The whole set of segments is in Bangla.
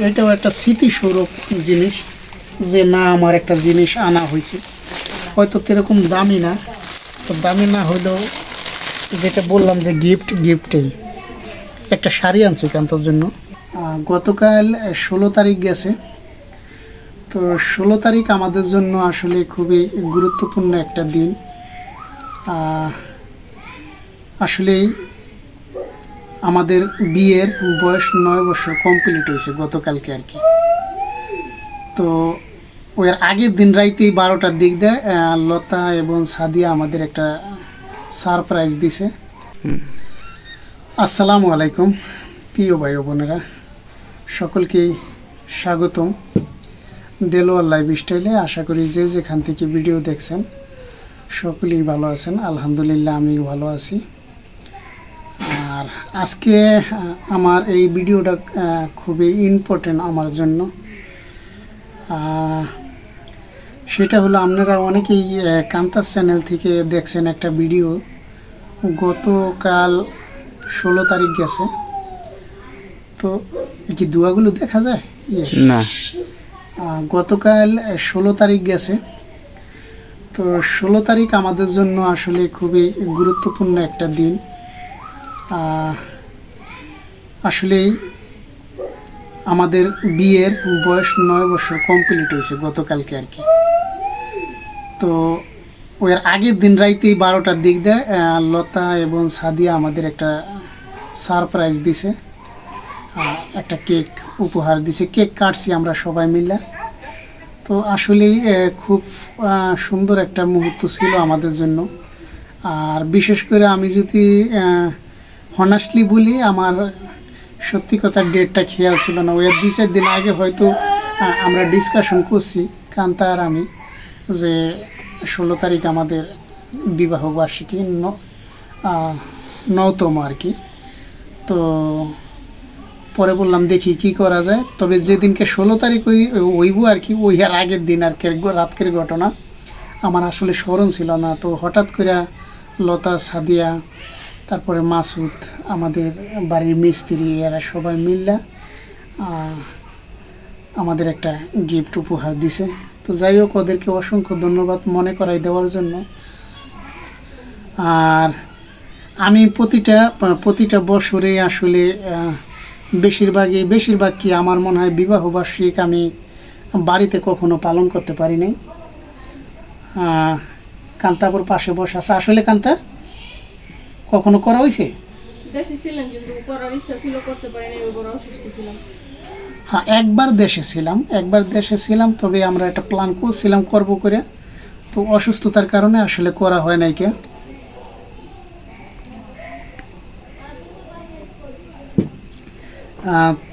এটাও একটা স্মৃতিস্বরূপ জিনিস যে না আমার একটা জিনিস আনা হয়েছে। হয়তো সেরকম দামি না তো দামি না হলেও যেটা বললাম যে গিফট গিফটেই একটা শাড়ি আনছি কান্তার জন্য। গতকাল ষোলো তারিখ গেছে। তো ষোলো তারিখ আমাদের জন্য আসলে খুবই গুরুত্বপূর্ণ একটা দিন। আহ, আসলেই আমাদের বিয়ের বয়স নয় বছর কমপ্লিট হয়েছে গতকালকে আর কি। তো ওর আগের দিন রাইতেই বারোটার দিক দেয় লতা এবং সাদিয়া আমাদের একটা সারপ্রাইজ দিছে। আসসালামু আলাইকুম প্রিয় ভাই ও বোনেরা। সকলকেই স্বাগতম দেলোয়ার লাইফ স্টাইলে আশা করি যে যেখান থেকে ভিডিও দেখছেন সকলেই ভালো আছেন। আলহামদুলিল্লাহ আমিও ভালো আছি। আজকে আমার এই ভিডিওটা খুবই ইম্পর্টেন্ট আমার জন্য। সেটা হলো আপনারা অনেকেই কান্তাস চ্যানেল থেকে দেখছেন একটা ভিডিও। গতকাল ষোলো তারিখ গেছে। তো কি দুয়াগুলো দেখা যায়? না। গতকাল ষোলো তারিখ গেছে। তো ষোলো তারিখ আমাদের জন্য আসলে খুবই গুরুত্বপূর্ণ একটা দিন। আহ, আসলেই আমাদের বিয়ের বয়স নয় বছর কমপ্লিট হয়েছে গতকালকে আর কি। তো ওর আগের দিন রাইতেই বারোটার দিক দেয় লতা এবং সাদিয়া আমাদের একটা সারপ্রাইজ দিছে। একটা কেক উপহার দিছে। কেক কাটছি আমরা সবাই মিলে। তো আসলেই খুব সুন্দর একটা মুহূর্ত ছিল আমাদের জন্য। আর বিশেষ করে আমি যদি হনেস্টলি বলি আমার সত্যি কথা ডেটটা খেয়াল ছিল না। ওই দুই চার দিন আগে হয়তো আমরা ডিসকাশন করছি, কান্তা আর আমি, যে ষোলো তারিখ আমাদের বিবাহ বার্ষিকী নতম আর কি। তো পরে বললাম, দেখি কি করা যায়। তবে যেদিনকে ষোলো তারিখ ওই, ওইব আর কি, ওই আর আগের দিন আর কি, রাতকের ঘটনা। আমার আসলে স্মরণ ছিল না। তো হঠাৎ করে লতা, সাদিয়া তারপরে মাসুদ, আমাদের বাড়ির মিস্ত্রি, এরা সবাই মিললা আমাদের একটা গিফট উপহার দিছে। তো যাই হোক, ওদেরকে অসংখ্য ধন্যবাদ মনে করাই দেওয়ার জন্য। আর আমি প্রতিটা প্রতিটা বছরে আসলে বেশিরভাগই, বেশিরভাগ কি আমার মনে হয় বিবাহ বার্ষিক আমি বাড়িতে কখনো পালন করতে পারি নাই। কান্তাপুর পাশে বসে আছে। আসলে কান্তা? কখনো করা হয়েছে? দেশে ছিলাম কিন্তু করার ইচ্ছা ছিল করতে পারিনি বড় অসুস্থ ছিলাম। হ্যাঁ একবার দেশে ছিলাম একবার দেশে ছিলাম তবে আমরা একটা প্ল্যান করছিলাম করব করে। তো অসুস্থতার কারণে আসলে করা হয় নাই কে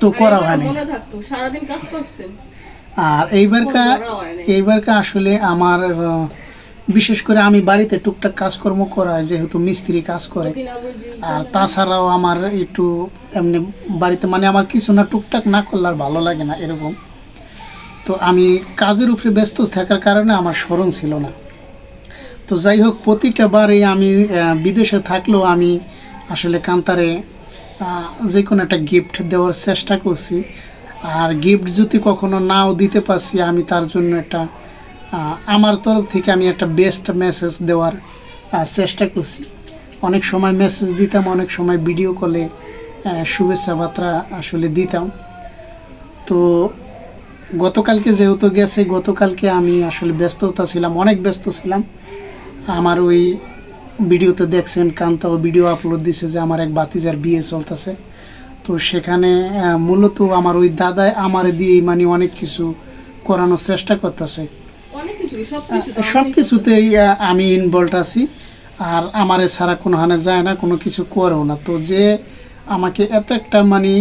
তো করা হয়নি। আর এইবারকা। এইবারকা আসলে আমার বিশেষ করে আমি বাড়িতে টুকটাক কাজকর্ম করা হয় যেহেতু মিস্ত্রি কাজ করে। আর তাছাড়াও আমার একটু এমনি বাড়িতে মানে আমার কিছু না, টুকটাক না করলে আর ভালো লাগে না এরকম। তো আমি কাজের উপরে ব্যস্ত থাকার কারণে আমার স্মরণ ছিল না। তো যাই হোক, প্রতিটা বারে আমি বিদেশে থাকলেও আমি আসলে কান্তারে যে কোনো একটা গিফট দেওয়ার চেষ্টা করছি। আর গিফট যদি কখনো নাও দিতে পারছি, আমি তার জন্য একটা আমার তরফ থেকে আমি একটা বেস্ট মেসেজ দেওয়ার চেষ্টা করছি। অনেক সময় মেসেজ দিতাম, অনেক সময় ভিডিও কলে শুভেচ্ছা বার্তা আসলে দিতাম। তো গতকালকে যেহেতু গেছে, গতকালকে আমি আসলে ব্যস্ততা ছিলাম, অনেক ব্যস্ত ছিলাম। আমার ওই ভিডিওতে দেখছেন কান্তাও ভিডিও আপলোড দিছে যে আমার এক বাতিজার বিয়ে চলতেছে। তো সেখানে মূলত আমার ওই দাদাই আমার দিয়েই মানে অনেক কিছু করানোর চেষ্টা করতেছে। সব কিছুতেই আমি ইনভলভ আছি। আর আমারে ছাড়া কোনো হানে যায় না কোনো কিছু করেও না। তো যে আমাকে এত একটা মানে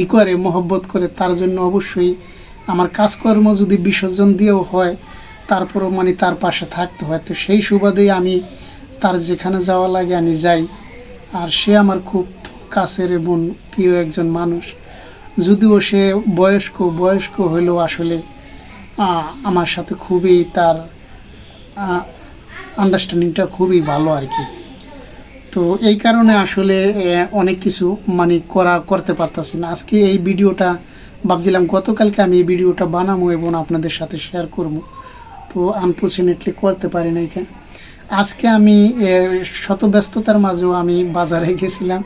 ই করে মহব্বত করে তার জন্য অবশ্যই আমার কাজকর্ম যদি বিসর্জন দিয়েও হয় তারপরেও মানে তার পাশে থাকতে হয়। তো সেই সুবাদেই আমি তার যেখানে যাওয়া লাগে আমি যাই। আর সে আমার খুব কাছের এবং প্রিয় একজন মানুষ। যদিও সে বয়স্ক বয়স্ক হলেও আসলে আমার সাথে খুবই তার আন্ডারস্ট্যান্ডিংটা খুবই ভালো আর কি। তো এই কারণে আসলে অনেক কিছু মানে করা, করতে পারতাছি না। আজকে এই ভিডিওটা ভাবছিলাম, গতকালকে আমি এই ভিডিওটা বানাবো এবং আপনাদের সাথে শেয়ার করব। তো আনফর্চুনেটলি করতে পারি না এখানে আজকে আমি শত ব্যস্ততার মাঝেও আমি বাজারে গেছিলাম।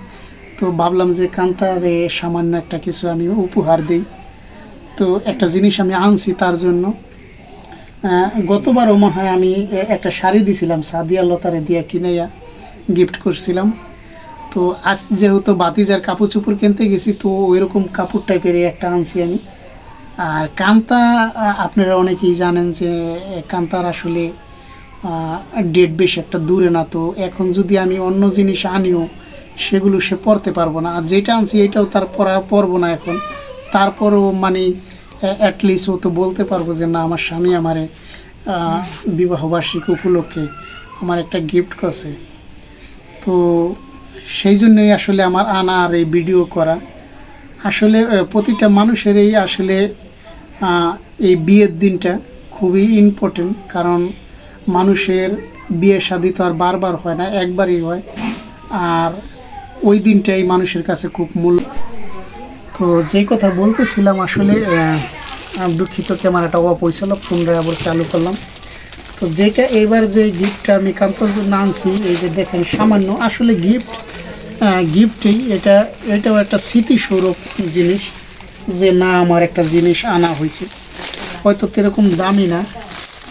তো ভাবলাম যে কান্তারে সামান্য একটা কিছু আমি উপহার দিই। তো একটা জিনিস আমি আনছি তার জন্য। আহ, গতবারও মনে হয় আমি একটা শাড়ি দিছিলাম সাদিয়া লতারে দিয়া কিনাইয়া গিফট করছিলাম। তো আজ যেহেতু বাতিজার কাপড় চোপড় কিনতে গেছি তো ওইরকম কাপড় টাইপের একটা আনছি আমি। আর কান্তা আপনারা অনেকেই জানেন যে কান্তার আসলে ডেট বেশ একটা দূরে না। তো এখন যদি আমি অন্য জিনিস আনিও সেগুলো সে পড়তে পারব না। আর যেটা আনছি এটাও তার পরা পরবো না এখন। তারপরও মানে অ্যাটলিস্ট ও তো বলতে পারব যে না, আমার স্বামী আমারে বিবাহবার্ষিকী উপলক্ষে আমার একটা গিফট করছে। তো সেই জন্যই আসলে আমার আনা আর এই ভিডিও করা। আসলে প্রতিটা মানুষেরই আসলে এই বিয়ের দিনটা খুবই ইম্পর্টেন্ট কারণ মানুষের বিয়ে শাদী তো আর বারবার হয় না, একবারই হয়। আর ওই দিনটাই মানুষের কাছে খুব মূল্য তো যেই কথা বলতেছিলাম আসলে দুঃখিত ক্যামেরাটা অফ হয়েছিল পুনরায় আবার চালু করলাম। তো যেটা এবার যে গিফটটা আমি কান্তর জন্য আনছি, এই যে দেখেন সামান্য, আসলে গিফট গিফটই এটা, এটাও একটা স্মৃতিস্বরূপ জিনিস যে না আমার একটা জিনিস আনা হয়েছে। হয়তো সেরকম দামি না,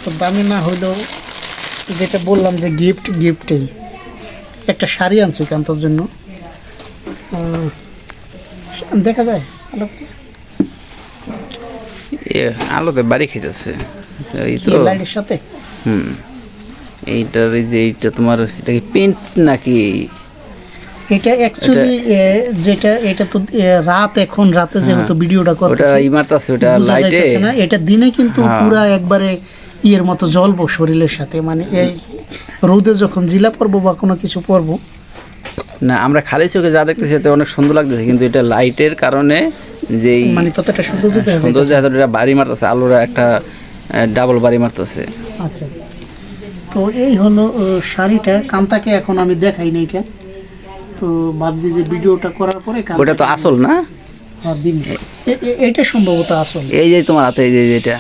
তো দামি না হলেও যেটা বললাম যে গিফট, গিফটেই। একটা শাড়ি আনছি কান্তর জন্য। দেখা যায় আলোকটা? আলোতে বাড়ি খেতেছে এই তো। লাইটের সাথে? হুম। এইটার এই যে এইটা তোমার এটা কি পেন্ট নাকি? এটা অ্যাকচুয়ালি যেটা এটা তো রাত এখন রাতে যেহেতু ভিডিওটা হ্যাঁ। ওটা করতেছি ইমারত আছে ওটা লাইটে না। এটা দিনে কিন্তু হ্যাঁ। পুরা একবারে ইয়ের মতো জ্বলবো শরীরের সাথে। মানে এই রোদে যখন জিলা পরবো বা কোনো কিছু পরবো না আমরা খালি চোখে যা দেখতেছি এতে অনেক সুন্দর লাগতেছে কিন্তু এটা লাইটের কারণে যেই মানে ততটা সুন্দর দেখা যায় সুন্দর যে এটা বাড়ি মারতেছে আলোরা একটা ডাবল বাড়ি মারতেছে। আচ্ছা। তো এই হলো শাড়িটা। কান্তাকে এখন আমি দেখাই নাই এটা তো ভাবছি যে ভিডিওটা করার পরে ওটা তো আসল না? হ্যাঁ, এটা সম্ভবত আসল। এই যে তোমার হাতে এই যে এটা।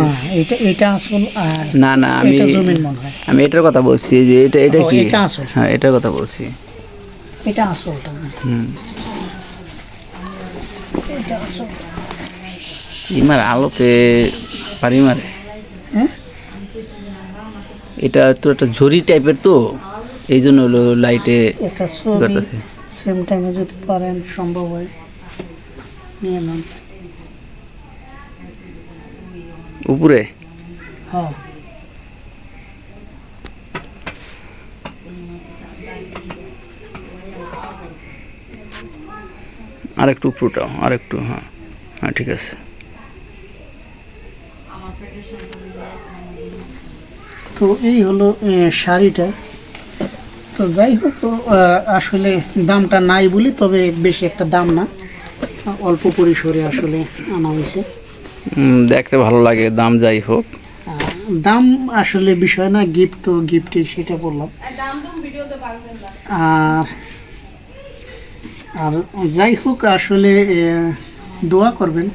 না এটা এটা আসল আর না না আমি এটা জমিন মনে হয়। আমি এটার কথা বলছি যে এটা এটা কি? এটা আসল। হ্যাঁ এটার কথা বলছি। এটা আসলটা হুম। এটা আসল। ইমার আলোতে বাড়ি মারে। হ্যাঁ? এটা তো একটা ঝুরি টাইপের তো এই জন্য হলো লাইটে একটা সেম টাইমে যদি পারেন সম্ভব হয়। নিয়ে নেন। উপরে? হ্যাঁ। আর একটু উপরটাও আর একটু হ্যাঁ। হ্যাঁ ঠিক আছে। তো এই হলো শাড়িটা। তো যাই হোক আসলে দামটা নাই বলি তবে বেশি একটা দাম না। অল্প পরিসরে আসলে আনা হয়েছে। দেখতে ভালো লাগে দাম যাই হোক। দাম আসলে বিষয় না গিফট তো গিফটই সেটা বললাম। দাম দুম ভিডিওতে পারবেন না। আর আর যাই হোক, আসলে দোয়া করবেন।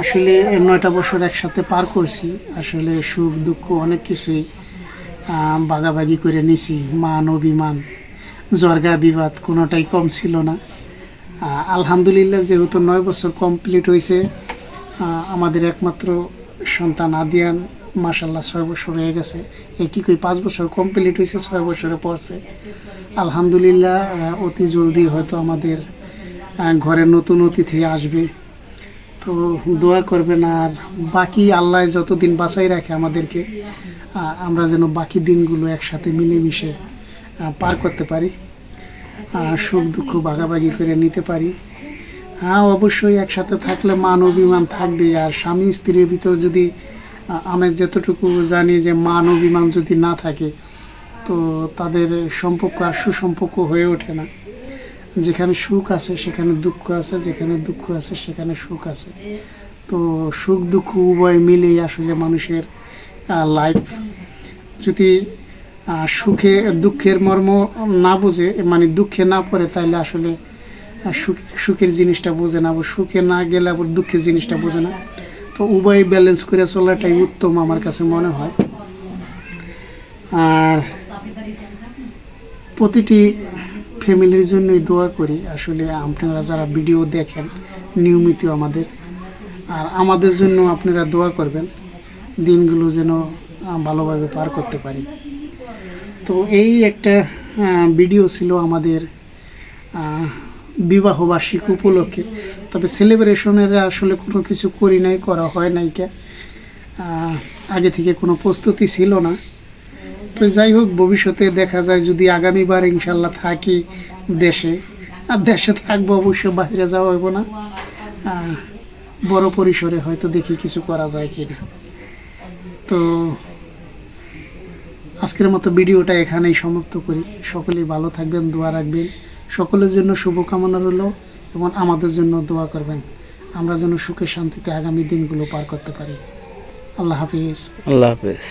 আসলে নয়টা বছর একসাথে পার করছি। আসলে, সুখ, দুঃখ, অনেক কিছুই ভাগাভাগি করে নিছি। মান, অভিমান, জর্গা, বিবাদ, কোনোটাই কম ছিল না। আলহামদুলিল্লাহ, যেহেতু নয় বছর কমপ্লিট হয়েছে আমাদের একমাত্র সন্তান আদিয়ান মাসাল্লাহ ছয় বছর হয়ে গেছে। কি কই, পাঁচ বছর কমপ্লিট হয়েছে, ছয় বছরে পড়ছে। আলহামদুলিল্লাহ অতি জলদি হয়তো আমাদের ঘরে নতুন অতিথি আসবে। তো দোয়া করবেন আর বাকি আল্লাহ যতদিন বাঁচাই রাখে আমাদেরকে আমরা যেন বাকি দিনগুলো একসাথে মিলেমিশে পার করতে পারি সুখ দুঃখ ভাগাভাগি করে নিতে পারি। হ্যাঁ অবশ্যই একসাথে থাকলে মান অভিমান থাকবে, আর স্বামী স্ত্রীর ভিতর যদি আমি যতটুকু জানি যে মান অভিমান যদি না থাকে তো তাদের সম্পর্ক আর সুসম্পর্ক হয়ে ওঠে না। যেখানে সুখ আছে, সেখানে দুঃখ আছে, যেখানে দুঃখ আছে, সেখানে সুখ আছে। তো সুখ, দুঃখ উভয় মিলেই আসলে মানুষের লাইফ যদি সুখে, দুঃখের মর্ম না বুঝে মানে দুঃখে না পড়ে, তাহলে আসলে সুখ, সুখের জিনিসটা বোঝে না, আবার সুখে না গেলে আবার দুঃখের জিনিসটা বোঝে না। তো উভয় ব্যালেন্স করে চলাটাই উত্তম আমার কাছে মনে হয়। আর প্রতিটি ফ্যামিলির জন্যই দোয়া করি। আসলে আপনারা যারা ভিডিও দেখেন, নিয়মিত আমাদের, আর আমাদের জন্য আপনারা দোয়া করবেন, দিনগুলো যেন ভালোভাবে পার করতে পারি। তো এই একটা ভিডিও ছিল আমাদের বিবাহবার্ষিক উপলক্ষে। তবে সেলিব্রেশনের আসলে কোনো কিছু করি নাই, করা হয় নাই কে। আগে থেকে কোনো প্রস্তুতি ছিল না। তো যাই হোক, ভবিষ্যতে দেখা যায় যদি আগামীবার ইনশাল্লাহ থাকি দেশে। আর দেশে থাকব অবশ্য বাইরে যাওয়া হইব না। বড় পরিসরে হয়তো দেখি কিছু করা যায় কি না তো আজকের মতো ভিডিওটা এখানেই সমাপ্ত করি। সকলেই ভালো থাকবেন, দোয়া রাখবেন। সকলের জন্য শুভকামনা রইল এবং আমাদের জন্য দোয়া করবেন। আমরা যেন সুখে শান্তিতে আগামী দিনগুলো পার করতে পারি। আল্লাহ হাফিজ। আল্লাহ হাফেজ।